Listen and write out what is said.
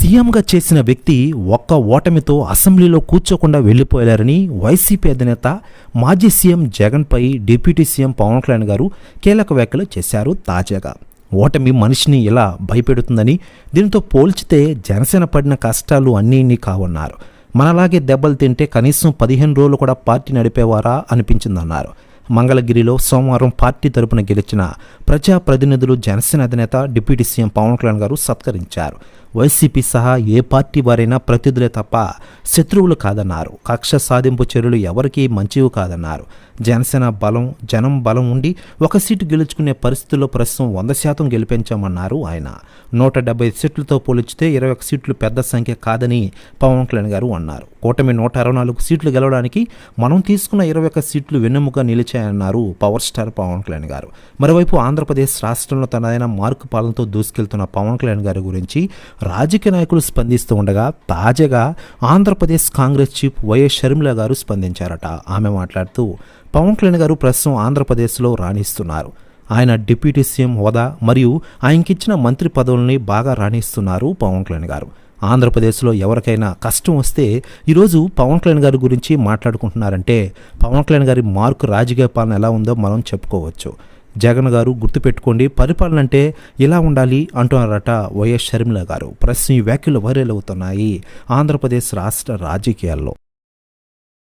సీఎంగా చేసిన వ్యక్తి ఒక్క ఓటమితో అసెంబ్లీలో కూర్చోకుండా వెళ్ళిపోయారని వైసీపీ అధినేత మాజీ సీఎం జగన్పై డిప్యూటీ సీఎం పవన్ కళ్యాణ్ గారు కీలక వ్యాఖ్యలు చేశారు తాజాగా. ఓటమి మనిషిని ఇలా భయపెడుతుందని దీనితో పోల్చితే జనసేన పడిన కష్టాలు అన్నీ కావన్నారు. మనలాగే దెబ్బలు తింటే కనీసం పదిహేను రోజులు కూడా పార్టీ నడిపేవారా అనిపించిందన్నారు. మంగళగిరిలో సోమవారం పార్టీ తరపున గెలిచిన ప్రజాప్రతినిధులు జనసేన అధినేత డిప్యూటీ సీఎం పవన్ కళ్యాణ్ గారు సత్కరించారు. వైసీపీ సహా ఏ పార్టీ వారైనా ప్రతిధులే తప్ప శత్రువులు కాదన్నారు. కక్ష సాధింపు చర్యలు ఎవరికీ మంచివి కాదన్నారు. జనసేన బలం జనం బలం ఉండి ఒక సీటు గెలుచుకునే పరిస్థితుల్లో ప్రస్తుతం వంద శాతం గెలిపించామన్నారు ఆయన. నూట డెబ్బై సీట్లతో పోల్చితే ఇరవై ఒక సీట్లు పెద్ద సంఖ్య కాదని పవన్ కళ్యాణ్ గారు అన్నారు. కూటమి నూట అరవై నాలుగు సీట్లు గెలవడానికి మనం తీసుకున్న ఇరవై ఒక్క సీట్లు వెన్నెముక నిలిచాయన్నారు పవర్ స్టార్ పవన్ కళ్యాణ్ గారు. మరోవైపు ఆంధ్రప్రదేశ్ రాష్ట్రంలో తనదైన మార్కు పాలనతో దూసుకెళ్తున్న పవన్ కళ్యాణ్ గారి గురించి రాజకీయ నాయకులు స్పందిస్తూ ఉండగా తాజాగా Andhra Pradesh Congress chief YS Sharmila గారు స్పందించారట. ఆమె మాట్లాడుతూ పవన్ కళ్యాణ్ గారు ప్రస్తుతం ఆంధ్రప్రదేశ్లో రాణిస్తున్నారు. ఆయన డిప్యూటీ సీఎం హోదా మరియు ఆయనకిచ్చిన మంత్రి పదవుల్ని బాగా రాణిస్తున్నారు పవన్ కళ్యాణ్ గారు. ఆంధ్రప్రదేశ్లో ఎవరికైనా కష్టం వస్తే ఈరోజు పవన్ కళ్యాణ్ గారి గురించి మాట్లాడుకుంటున్నారంటే పవన్ కళ్యాణ్ గారి మార్కు రాజకీయ పాలన ఎలా ఉందో మనం చెప్పుకోవచ్చు. జగన్ గారు గుర్తుపెట్టుకోండి పరిపాలన అంటే ఇలా ఉండాలి అంటున్నారట వైఎస్ షర్మిల గారు. ప్రస్తుతం ఈ వ్యాఖ్యలు వైరల్ అవుతున్నాయి. ఆంధ్రప్రదేశ్ రాష్ట్ర రాజకీయాల్లో.